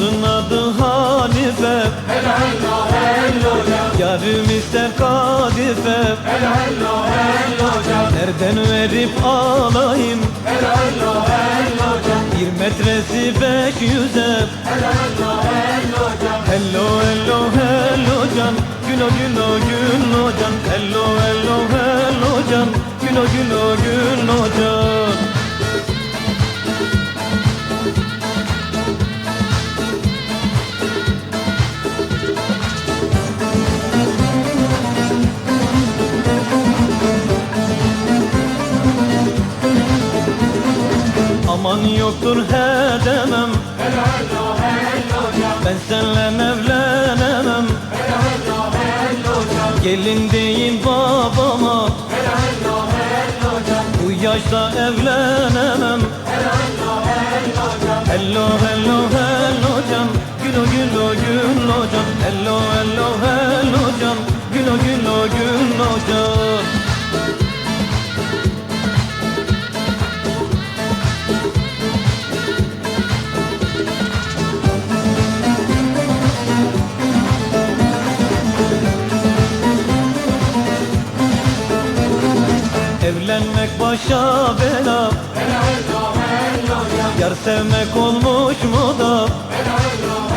adı Hanife. Yarım ister kadife. Hello hello can Nereden verip alayım? Hello hello can Bir metresi beş yüze Hello hello Hello hello hello can. Gülo gülo gülo can. Hello hello hello can. Gülo gülo gülo can yoktur he demem. Ben senle evlenemem. Gelin deyin babama. Bu yaşta evlenemem. Hello Hello hello hello can. Gülo gülo gülo can. Hello hello hello can. Gülo gülo gülo can Evlenmek başa bela. Yar sevmek olmuş moda Hello hello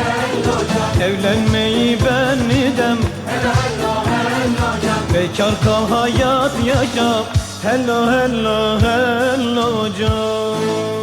hello Evlenmeyi ben idem Bekar kal hayat yaşa. Hello hello hello can